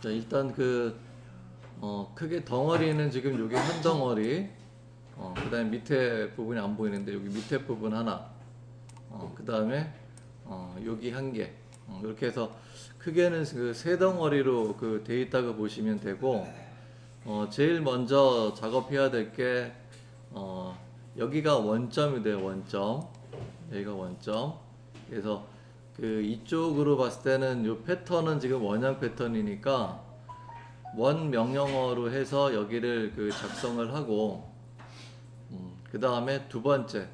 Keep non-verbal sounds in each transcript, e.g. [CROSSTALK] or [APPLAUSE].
자, 일단 그, 어, 크게 덩어리는 지금 여기 한 덩어리, 어, 그 다음에 밑에 부분이 안 보이는데 여기 밑에 부분 하나, 어, 그 다음에, 어, 여기 한 개, 어, 이렇게 해서 크게는 그 세 덩어리로 그 돼 있다고 보시면 되고, 어, 제일 먼저 작업해야 될 게, 어, 여기가 원점이 돼요, 원점. 여기가 원점. 그래서 그 이쪽으로 봤을 때는 이 패턴은 지금 원형 패턴이니까 원 명령어로 해서 여기를 그 작성을 하고 그 다음에 두 번째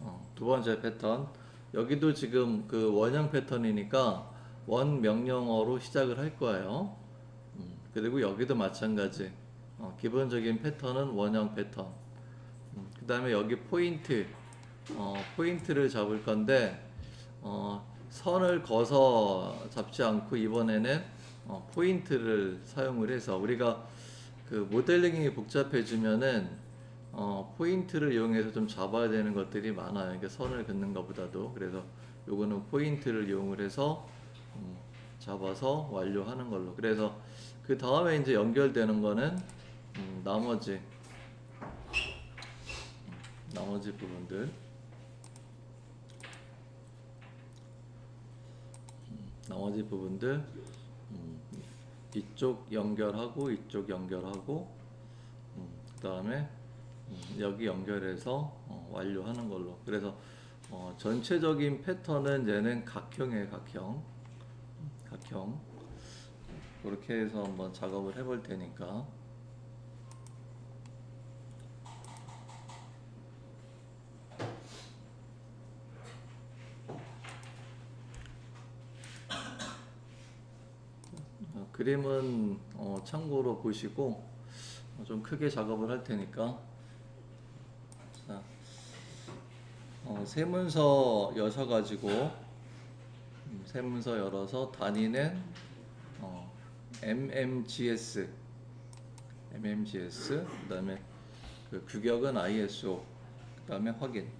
어, 두 번째 패턴. 여기도 지금 그 원형 패턴이니까 원 명령어로 시작을 할 거예요. 음, 그리고 여기도 마찬가지. 어, 기본적인 패턴은 원형 패턴. 그 다음에 여기 포인트 어, 포인트를 잡을 건데 어, 선을 거서 잡지 않고 이번에는 어, 포인트를 사용을 해서 우리가 그 모델링이 복잡해지면은 어, 포인트를 이용해서 좀 잡아야 되는 것들이 많아요. 그러니까 선을 긋는 것보다도 그래서 요거는 포인트를 이용을 해서 음, 잡아서 완료하는 걸로. 그래서 그 다음에 이제 연결되는 거는 음, 나머지 음, 나머지 부분들. 나머지 부분들 음, 이쪽 연결하고 이쪽 연결하고 음, 그 다음에 음, 여기 연결해서 어, 완료하는 걸로. 그래서 어, 전체적인 패턴은 얘는 각형이에요 각형. 음, 각형. 그렇게 해서 한번 작업을 해볼 테니까 어, 그림은 어, 참고로 보시고 어, 좀 크게 작업을 할 테니까. 자, 어, 세문서 여셔 가지고 음, 세문서 열어서 단위는 어, MMGS MMGS 그 다음에 그 규격은 ISO 그 다음에 확인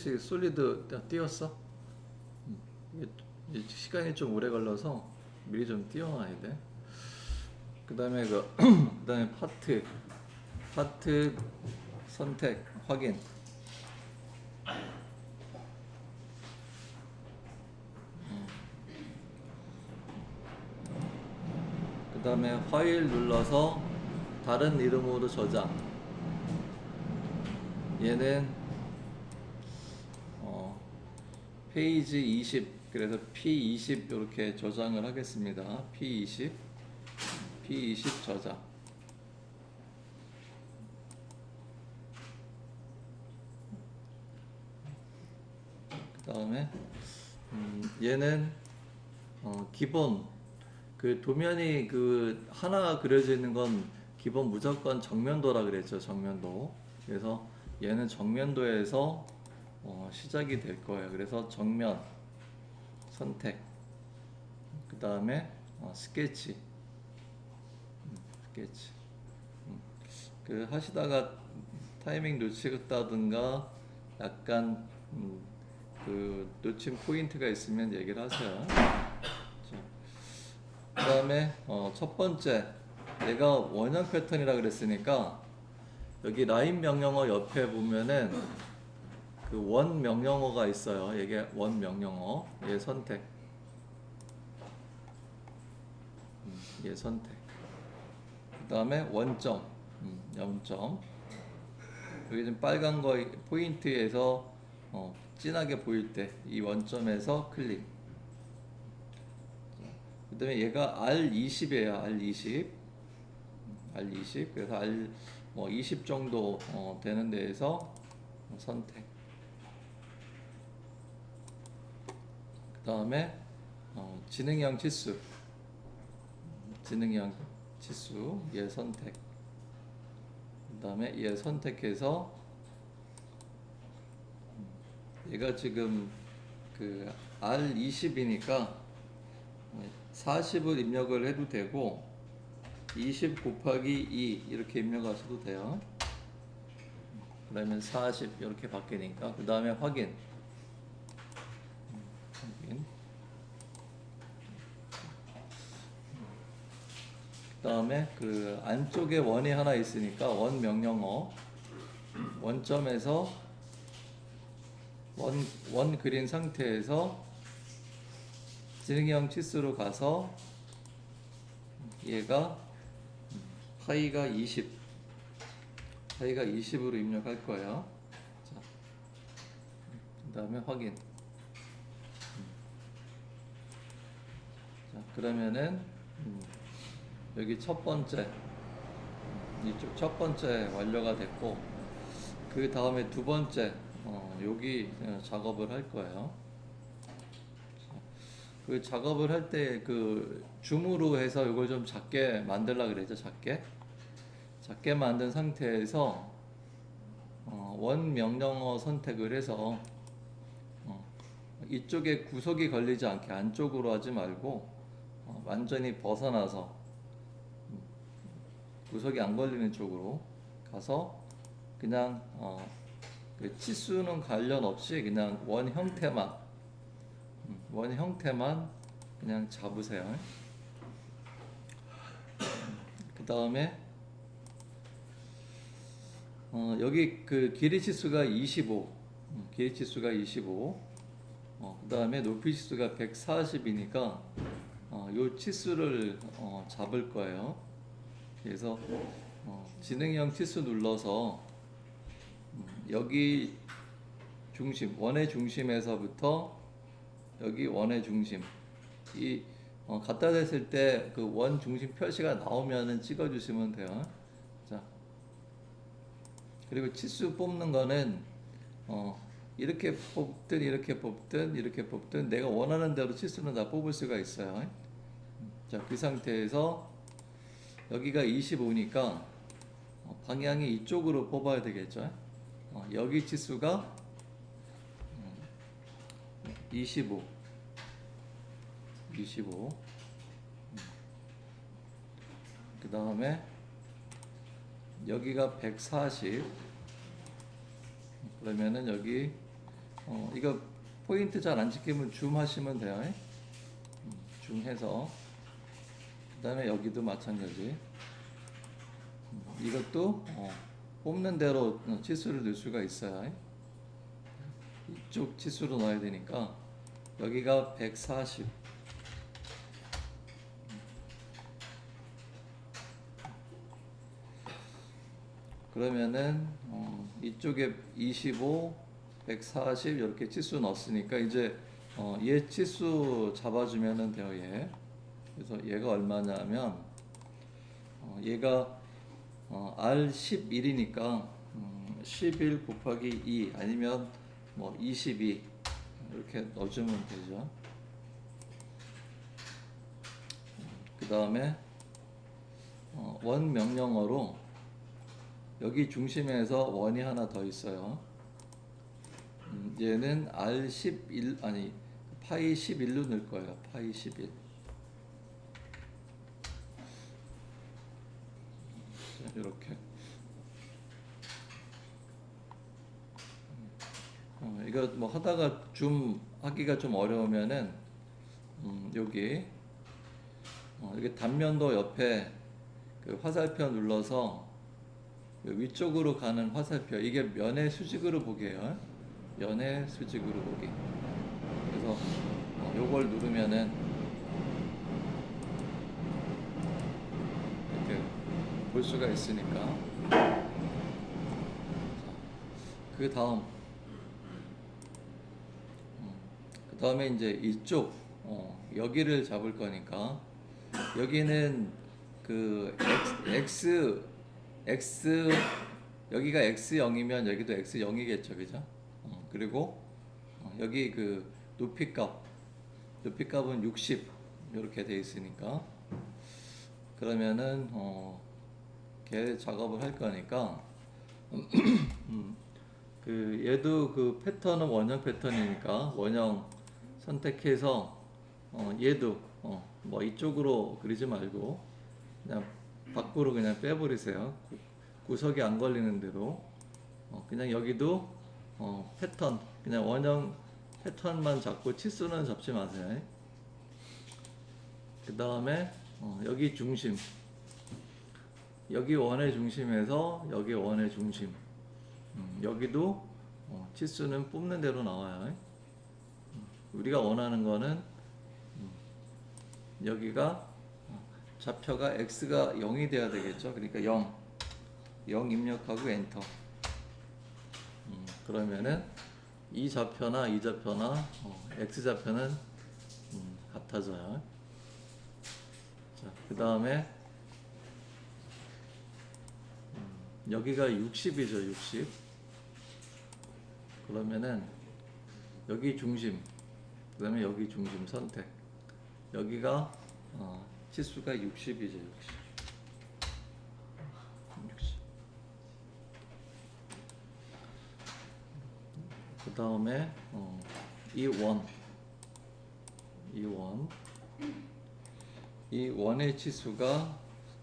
씨 솔리드 다 띄웠어? 음, 이게 시간이 좀 오래 걸려서 미리 좀 띄워놔야 돼. 그 다음에 그 [CLEARS THROAT] 그 다음에 파트 파트 선택 확인. 음. 그다음에 파일 눌러서 다른 이름으로 저장. 얘는 어, 페이지 20 그래서 P20 이렇게 저장을 하겠습니다. P20 P20 저장. 그 다음에 음, 얘는 어, 기본. 그 도면이 그 하나 그려져 있는 건 기본 무조건 정면도라 그랬죠 정면도. 그래서 얘는 정면도에서 어, 시작이 될 거예요. 그래서 정면 선택, 그 다음에 어, 스케치, 음, 스케치. 음, 그 하시다가 타이밍 놓치겠다든가 약간 음, 그 놓친 포인트가 있으면 얘기를 하세요. 그 다음에 어, 첫 번째 내가 원형 패턴이라 그랬으니까 여기 라인 명령어 옆에 보면은 그 원 명령어가 있어요. 이게 원 명령어. 얘 선택. 음, 얘 선택. 그 다음에 원점. 음, 0점. 여기 좀 빨간 거 포인트에서 어, 진하게 보일 때 이 원점에서 클릭. 그 다음에 얘가 R20이에요. R20. R20. 그래서 R 뭐 20 정도 어, 되는 데에서 선택. 다음에 어, 지능형 치수. 지능형 치수 얘 선택. 그 다음에 얘 선택해서 얘가 지금 그 R20이니까 40을 입력을 해도 되고 20 곱하기 2 이렇게 입력하셔도 돼요. 그러면 40 이렇게 바뀌니까 그 다음에 확인. 확인. 그 다음에 그 안쪽에 원이 하나 있으니까 원 명령어 원점에서 원, 원 그린 상태에서 지능형 치수로 가서 얘가 파이가 20 파이가 20으로 입력할 거예요. 자, 그 다음에 확인. 그러면은 음, 여기 첫 번째 음, 이쪽 첫 번째 완료가 됐고 그 다음에 두 번째 어, 여기 어, 작업을 할 거예요. 그 작업을 할 때 그 줌으로 해서 이걸 좀 작게 만들라 그랬죠 작게 작게 만든 상태에서 어, 원 명령어 선택을 해서 어, 이쪽에 구석이 걸리지 않게 안쪽으로 하지 말고 어, 완전히 벗어나서 음, 구석이 안 걸리는 쪽으로 가서 그냥 어, 그 치수는 관련 없이 그냥 원 형태만 음, 원 형태만 그냥 잡으세요. 그 다음에 어, 여기 그 길이 치수가 25, 음, 길이 치수가 25. 어, 그 다음에 높이 치수가 140이니까 어, 요 치수를 어, 잡을 거예요. 그래서 어, 지능형 치수 눌러서 음, 여기 중심 원의 중심에서부터 여기 원의 중심 이 어, 갖다 댔을 때 그 원 중심 표시가 나오면은 찍어주시면 돼요. 자 그리고 치수 뽑는 거는 어, 이렇게 뽑든 이렇게 뽑든 이렇게 뽑든 내가 원하는 대로 치수는 다 뽑을 수가 있어요. 자 그 상태에서 여기가 25니까 어, 방향이 이쪽으로 뽑아야 되겠죠. 어, 여기 치수가 25 25 그 다음에 여기가 140 그러면은 여기 어, 이거 포인트 잘 안 찍히면 줌 하시면 돼요. 음, 줌 해서 그 다음에 여기도 마찬가지. 음, 이것도 어, 뽑는 대로 어, 치수를 넣을 수가 있어요. 이쪽 치수로 넣어야 되니까 여기가 140 그러면은 어, 이쪽에 25, 140 이렇게 치수 넣었으니까 이제 어, 얘 치수 잡아주면은 돼요 얘. 그래서 얘가 얼마냐면 어, 얘가 어, R 11이니까 음, 11 곱하기 2 아니면 뭐 22 이렇게 넣어주면 되죠. 그 다음에 어, 원 명령어로 여기 중심에서 원이 하나 더 있어요. 음, 얘는 R 11 아니 파이 11로 넣을 거예요. 파이 11. 이렇게. 어, 이거 뭐 하다가 줌 하기가 좀 어려우면은 음, 여기 어, 여기 단면도 옆에 그 화살표 눌러서 그 위쪽으로 가는 화살표 이게 면의 수직으로 보기예요. 면의 수직으로 보기. 그래서 어, 요걸 누르면은 이렇게 볼 수가 있으니까. 그 다음. 그 다음에 이제 이쪽 어, 여기를 잡을 거니까. 여기는 그 x x 여기가 x0이면 여기도 x0이겠죠 그죠? 어, 그리고 어, 여기 그 높이값 높이값은 60 이렇게 돼 있으니까. 그러면은 어, 걔 작업을 할 거니까 [CLEARS THROAT] 음, 그 얘도 그 패턴은 원형 패턴이니까 원형 선택해서 어, 얘도 어, 뭐 이쪽으로 그리지 말고 그냥 밖으로 그냥 빼버리세요. 구- 구석이 안 걸리는 대로 어, 그냥 여기도 어, 패턴 그냥 원형 패턴만 잡고 치수는 잡지 마세요. 그 다음에 어, 여기 중심 여기 원의 중심에서 여기 원의 중심 음, 여기도 어, 치수는 뽑는 대로 나와요. 음, 우리가 원하는 거는 음, 여기가 어, 좌표가 x가 0이 돼야 되겠죠. 그러니까 0, 0 입력하고 엔터. 음, 그러면은 이 좌표나 이 좌표나 어, x 좌표는 음, 같아져요. 자, 그 다음에 음, 여기가 60이죠, 60. 그러면은 여기 중심, 그 다음에 여기 중심 선택. 여기가 어, 치수가 60이죠, 60. 60. 그 다음에 어, 이 원, 이 원, 이 원의 치수가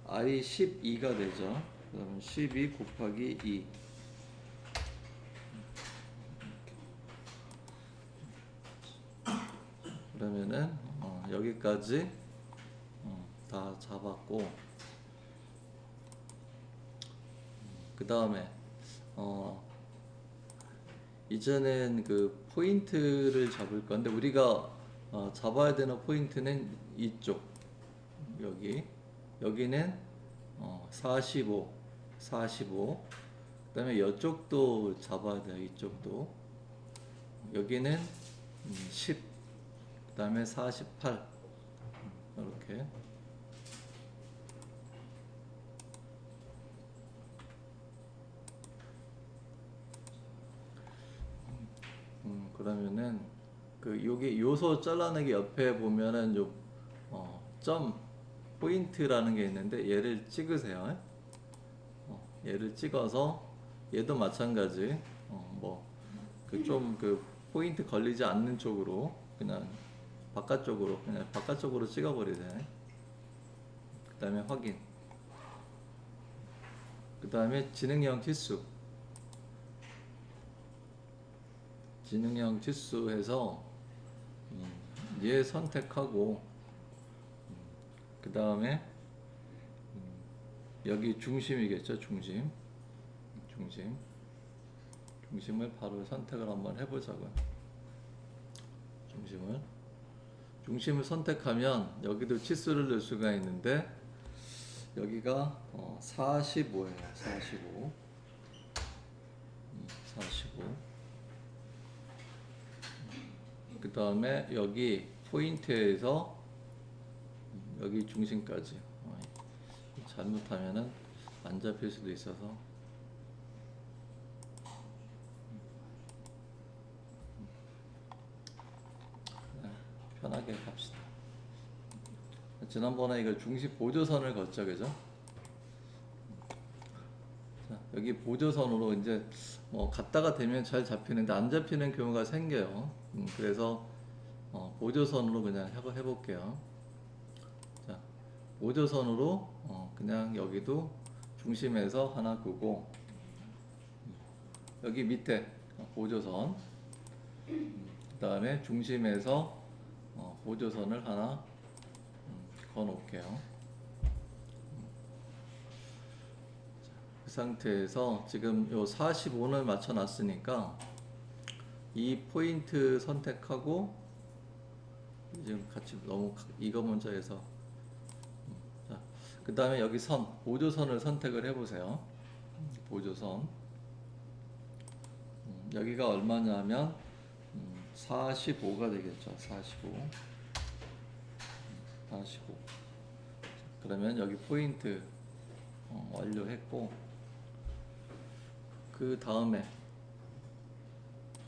i 12가 되죠. 그러면 12 곱하기 2. 그러면은 어, 여기까지 어, 다 잡았고. 그 다음에 어, 이제는 그 포인트를 잡을 건데 우리가 어, 잡아야 되는 포인트는 이쪽. 여기. 여기는 어, 45 45 그다음에 이쪽도 잡아야 돼요 이쪽도. 여기는 음, 10 그다음에 48 이렇게. 음, 그러면은 그 여기 요소 잘라내기 옆에 보면은 요 어, 점 포인트라는 게 있는데 얘를 찍으세요. 어, 얘를 찍어서 얘도 마찬가지 어, 뭐그 좀그 포인트 걸리지 않는 쪽으로 그냥 바깥쪽으로 그냥 바깥쪽으로 찍어버리세요. 그 다음에 확인. 그 다음에 지능형 치수. 지능형 치수해서 음, 얘 선택하고 그 다음에 음, 여기 중심이겠죠 중심? 중심. 중심을 바로 선택을 한번 해보자고요. 중심을. 중심을 선택하면 여기도 치수를 넣을 수가 있는데 여기가 어, 45예요 45 음, 45그 다음에 여기 포인트에서 여기 중심까지. 어, 잘못하면은 안 잡힐 수도 있어서 네, 편하게 갑시다. 지난번에 이거 중심 보조선을 걷죠, 그죠? 자, 여기 보조선으로 이제 뭐 갔다가 되면 잘 잡히는데 안 잡히는 경우가 생겨요. 음, 그래서 어, 보조선으로 그냥 해볼게요. 자, 보조선으로 어, 그냥 여기도 중심에서 하나 음, 여기 밑에 어, 보조선 그 다음에 중심에서 어, 보조선을 하나 음, 거 놓을게요. 그 상태에서 지금 요 45를 맞춰 놨으니까 이 포인트 선택하고 지금 같이 너무 가- 이거 먼저 해서 그 다음에 여기 선 보조선을 선택을 해보세요. 보조선. 음, 여기가 얼마냐면 음, 45가 되겠죠. 45 음, 45 그러면 여기 포인트 어, 완료했고 그 다음에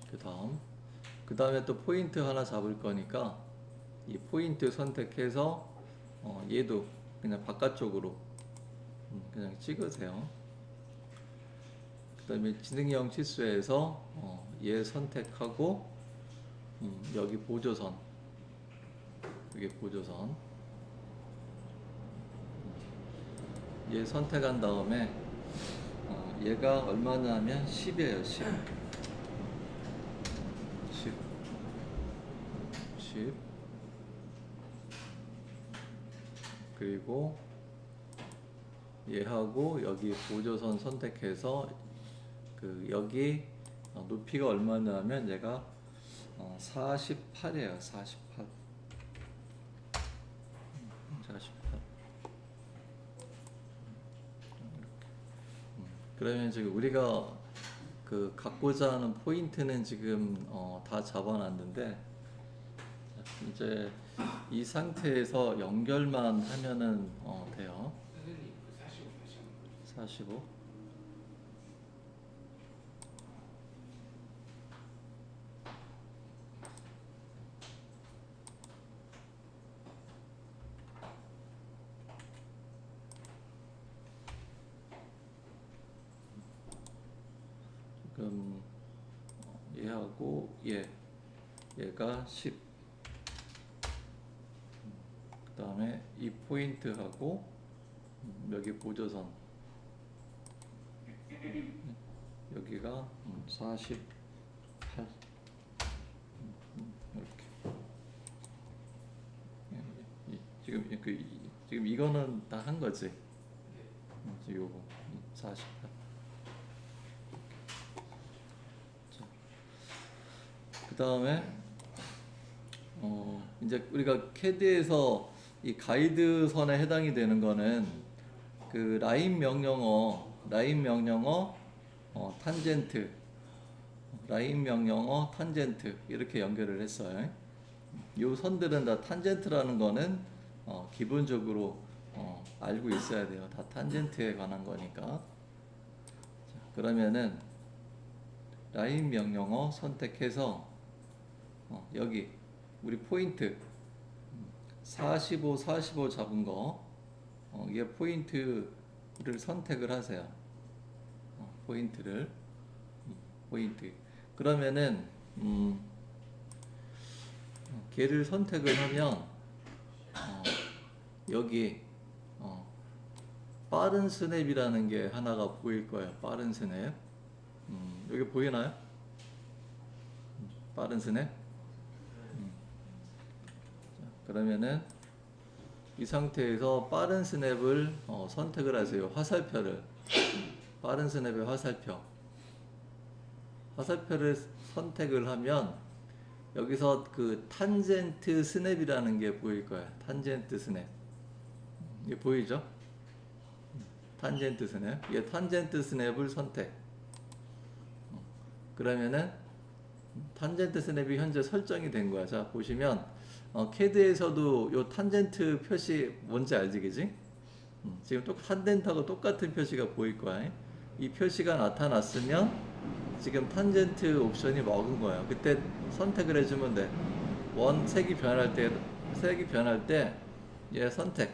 그 다음. 그 다음에 또 포인트 하나 잡을 거니까 이 포인트 선택해서 어, 얘도 그냥 바깥쪽으로 음, 그냥 찍으세요. 그 다음에 지능형 치수에서 어, 얘 선택하고 음, 여기 보조선 이게 보조선. 얘 선택한 다음에 어, 얘가 얼마나 하면 10이에요 10 10 10 그리고 얘하고 여기 보조선 선택해서 그 여기 어, 높이가 얼마냐면 얘가 어, 48이에요 48 48 그러면 지금 우리가 그 갖고자 하는 포인트는 지금 어, 다 잡아놨는데 이제 이 상태에서 연결만 하면은 어, 돼요. 선생님 그45 다시 한번 45. 지금 어, 얘하고 얘 얘가 10. 그 다음에 이 포인트하고 음, 여기 보조선. 여기가 음, 48 음, 음, 이렇게. 예, 이- 지금 이- 그 이- 지금 이거는 다 한 거지? 음, 지금 요거. 48 그 다음에 어 이제 우리가 캐드에서 이 가이드선에 해당이 되는 거는 그 라인 명령어, 라인 명령어, 어, 탄젠트, 라인 명령어, 탄젠트 이렇게 연결을 했어요. 이 선들은 다 탄젠트라는 거는 어, 기본적으로 어, 알고 있어야 돼요. 다 탄젠트에 관한 거니까. 자, 그러면은 라인 명령어 선택해서 어, 여기 우리 포인트 45, 45 잡은 거 어, 이게 포인트를 선택을 하세요. 어, 포인트를 음, 포인트 그러면은 음, 어, 걔를 선택을 하면 어, 여기 어, 빠른 스냅이라는 게 하나가 보일 거예요. 빠른 스냅 음, 여기 보이나요? 음, 빠른 스냅 그러면은 이 상태에서 빠른 스냅을 어, 선택을 하세요. 화살표를 빠른 스냅의 화살표 화살표를 선택을 하면 여기서 그 탄젠트 스냅이라는 게 보일 거예요. 탄젠트 스냅 이게 보이죠? 탄젠트 스냅 이게 탄젠트 스냅을 선택 어, 그러면은 탄젠트 스냅이 현재 설정이 된 거야. 자 보시면 어, 캐드에서도 요 탄젠트 표시 뭔지 알지 그지? 음, 지금 똑 탄젠트하고 똑같은 표시가 보일 거야. 이 표시가 나타났으면 지금 탄젠트 옵션이 먹은 거예요. 그때 선택을 해주면 돼. 원 색이 변할 때 색이 변할 때 얘 선택.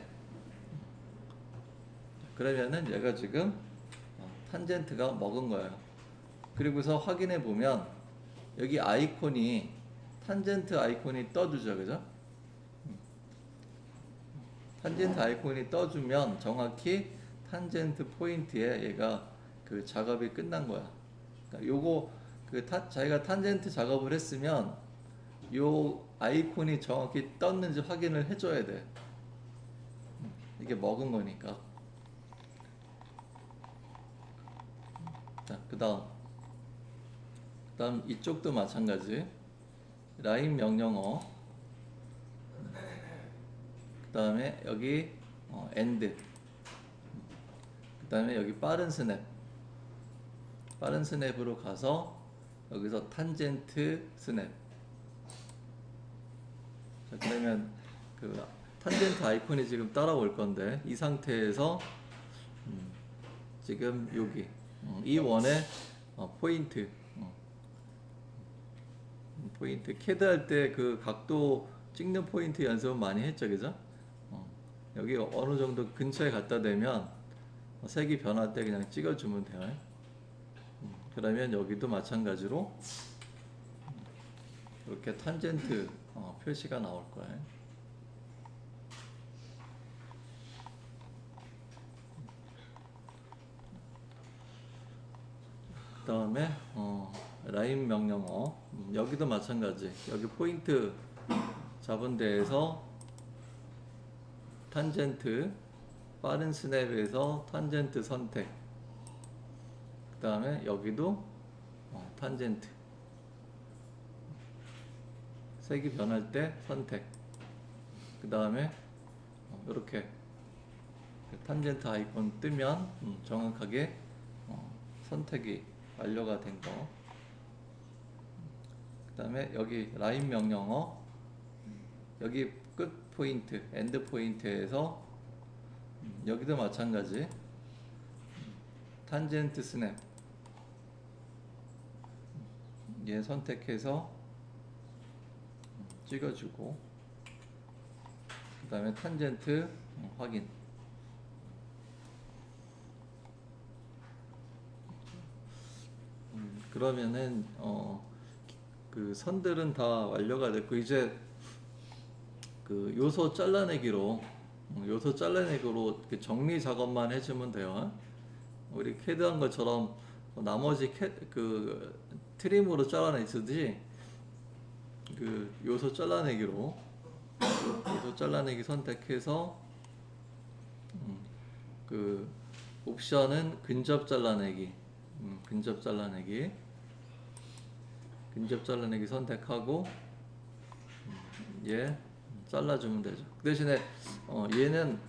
그러면은 얘가 지금 어, 탄젠트가 먹은 거예요. 그리고서 확인해 보면 여기 아이콘이 탄젠트 아이콘이 떠주죠, 그죠? 탄젠트 아이콘이 떠주면 정확히 탄젠트 포인트에 얘가 그 작업이 끝난 거야. 그러니까 요거 그 타, 자기가 탄젠트 작업을 했으면 요 아이콘이 정확히 떴는지 확인을 해줘야 돼. 이게 먹은 거니까. 자, 그 다음. 그 다음 이쪽도 마찬가지. 라인 명령어. 그 다음에 여기 어, 엔드. 그다음에 여기 빠른 스냅. 빠른 스냅으로 가서 여기서 탄젠트 스냅. 자, 그러면 그 탄젠트 아이콘이 지금 따라올 건데 이 상태에서 음, 지금 여기 음, 이 원의 어, 포인트 포인트. 캐드 할 때 그 각도 찍는 포인트 연습은 많이 했죠 그죠? 어, 여기 어느 정도 근처에 갖다 대면 색이 변할 때 그냥 찍어주면 돼요. 음, 그러면 여기도 마찬가지로 이렇게 탄젠트 어, 표시가 나올 거예요. 그 다음에 어, 라인 명령어. 여기도 마찬가지. 여기 포인트 잡은 데에서 탄젠트 빠른 스냅에서 탄젠트 선택. 그 다음에 여기도 어, 탄젠트. 색이 변할 때 선택. 그 다음에 이렇게 탄젠트 아이콘 뜨면 음, 정확하게 어, 선택이 완료가 된 거. 그 다음에 여기 라인 명령어 여기 끝 포인트, 엔드 포인트에서 음, 여기도 마찬가지. 음, 탄젠트 스냅. 음, 얘 선택해서 음, 찍어주고 그 다음에 탄젠트 음, 확인. 음, 그러면은 어 그 선들은 다 완료가 됐고 이제 그 요소 잘라내기로 음, 요소 잘라내기로 정리 작업만 해주면 돼요. 우리 캐드 한 것처럼 뭐 나머지 캐, 그 트림으로 잘라내듯이 그 요소 잘라내기로 요소 잘라내기 선택해서 음, 그 옵션은 근접 잘라내기 음, 근접 잘라내기 근접 잘라내기 선택하고 음, 얘 잘라주면 되죠. 그 대신에 어, 얘는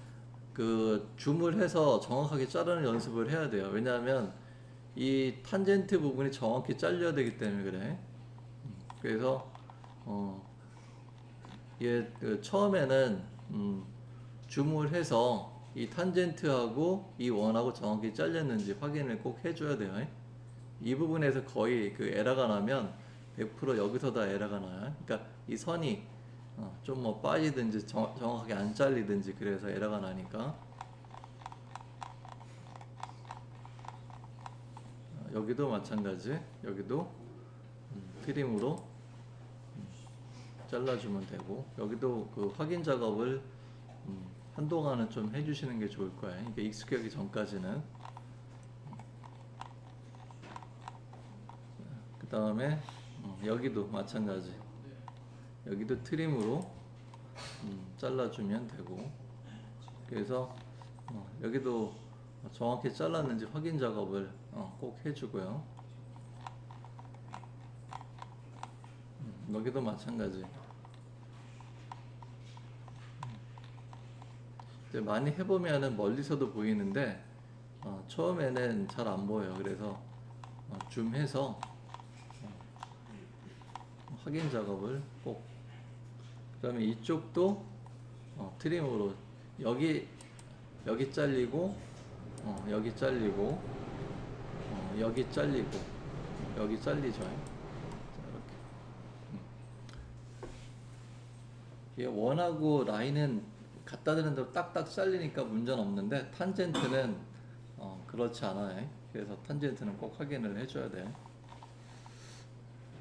그 줌을 해서 정확하게 자르는 연습을 해야 돼요. 왜냐하면 이 탄젠트 부분이 정확히 잘려야 되기 때문에 그래. 음, 그래서 어, 얘 그 처음에는 음, 줌을 해서 이 탄젠트하고 이 원하고 정확히 잘렸는지 확인을 꼭 해줘야 돼요. 이 부분에서 거의 그 에러가 나면 100% 여기서 다 에러가 나요. 그러니까 이 선이 어, 좀뭐 빠지든지 정, 정확하게 안 잘리든지 그래서 에러가 나니까 어, 여기도 마찬가지. 여기도 음, 트림으로 잘라주면 되고 여기도 그 확인 작업을 음, 한동안은 좀 해주시는 게 좋을 거예요. 이게 익숙하기 전까지는 그 다음에 음, 여기도 마찬가지 여기도 트림으로 음, 잘라주면 되고 그래서 어, 여기도 정확히 잘랐는지 확인 작업을 어, 꼭 해주고요. 음, 여기도 마찬가지. 이제 많이 해보면은 멀리서도 보이는데 어, 처음에는 잘 안 보여요. 그래서 어, 줌해서 어, 확인 작업을 꼭. 그다음에 이쪽도 어, 트림으로 여기 여기 잘리고 어, 여기 잘리고 어, 여기 잘리고 여기 잘리죠. 음. 이게 원하고 라인은 갖다 대는 대로 딱딱 잘리니까 문제는 없는데 탄젠트는 어, 그렇지 않아요. 그래서 탄젠트는 꼭 확인을 해줘야 돼.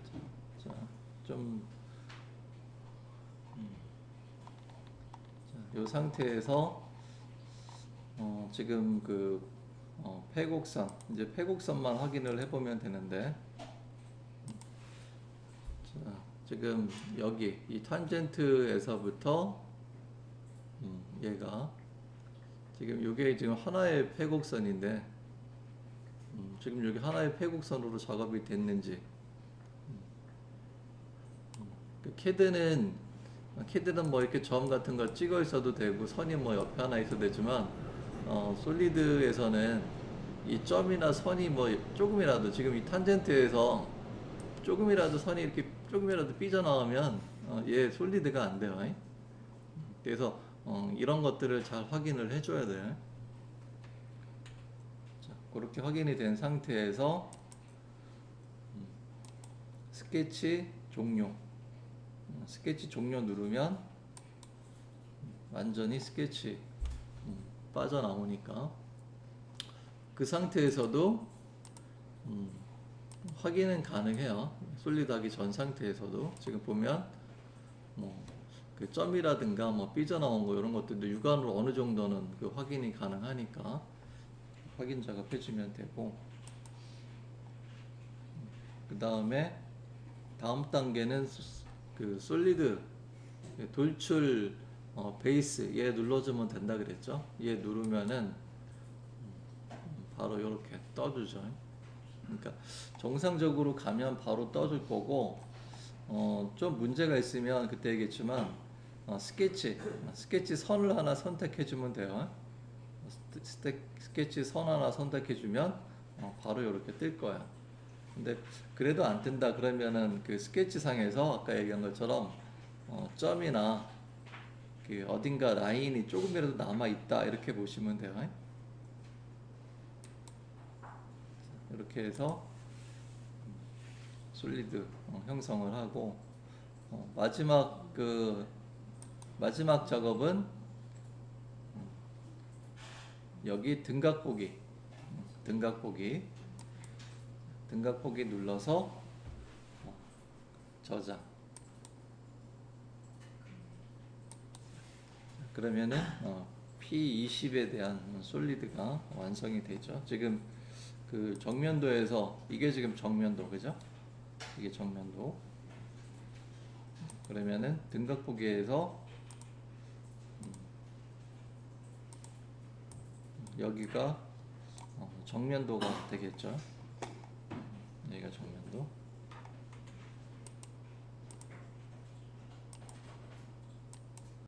자, 자, 좀, 음. 상태에서 어, 지금 그 어, 폐곡선 이제 폐곡선만 확인을 해보면 되는데 자, 지금 여기 이 탄젠트에서부터 음, 얘가 지금 이게 지금 하나의 폐곡선인데 음, 지금 여기 하나의 폐곡선으로 작업이 됐는지 그 캐드는 캐드는 뭐 이렇게 점 같은 거 찍어 있어도 되고 선이 뭐 옆에 하나 있어도 되지만 어, 솔리드에서는 이 점이나 선이 뭐 조금이라도 지금 이 탄젠트에서 조금이라도 선이 이렇게 조금이라도 삐져나오면 어, 얘 솔리드가 안 돼요. 그래서 어, 이런 것들을 잘 확인을 해줘야 돼. 자, 그렇게 확인이 된 상태에서 음, 스케치 종료. 음, 스케치 종료 누르면 완전히 스케치 음, 빠져나오니까 그 상태에서도 음, 확인은 가능해요. 솔리드 하기 전 상태에서도 지금 보면 뭐 그 점이라든가 뭐 삐져나온 거 이런 것들도 육안으로 어느 정도는 그 확인이 가능하니까 확인 작업 해주면 되고 그 다음에 다음 단계는 소- 그 솔리드 돌출 어, 베이스 얘 눌러주면 된다 그랬죠? 얘 누르면은 음, 바로 이렇게 떠주죠. 그러니까 정상적으로 가면 바로 떠줄 거고 어, 좀 문제가 있으면 그때 얘기했지만 어, 스케치 스케치 선을 하나 선택해 주면 돼요. 스케치 선 하나 선택해 주면 어, 바로 이렇게 뜰 거야. 근데 그래도 안 뜬다 그러면은 그 스케치 상에서 아까 얘기한 것처럼 어, 점이나 그 어딘가 라인이 조금이라도 남아 있다 이렇게 보시면 돼요. 이렇게 해서 솔리드 어, 형성을 하고 어, 마지막 그 마지막 작업은 음, 여기 등각 보기 음, 등각 보기 등각 보기 눌러서 어, 저장 그러면은 어, P20에 대한 솔리드가 완성이 되죠. 지금 그 정면도에서 이게 지금 정면도 그죠? 이게 정면도. 그러면은 등각 보기에서 음, 여기가 어, 정면도가 되겠죠. 여기가 정면도.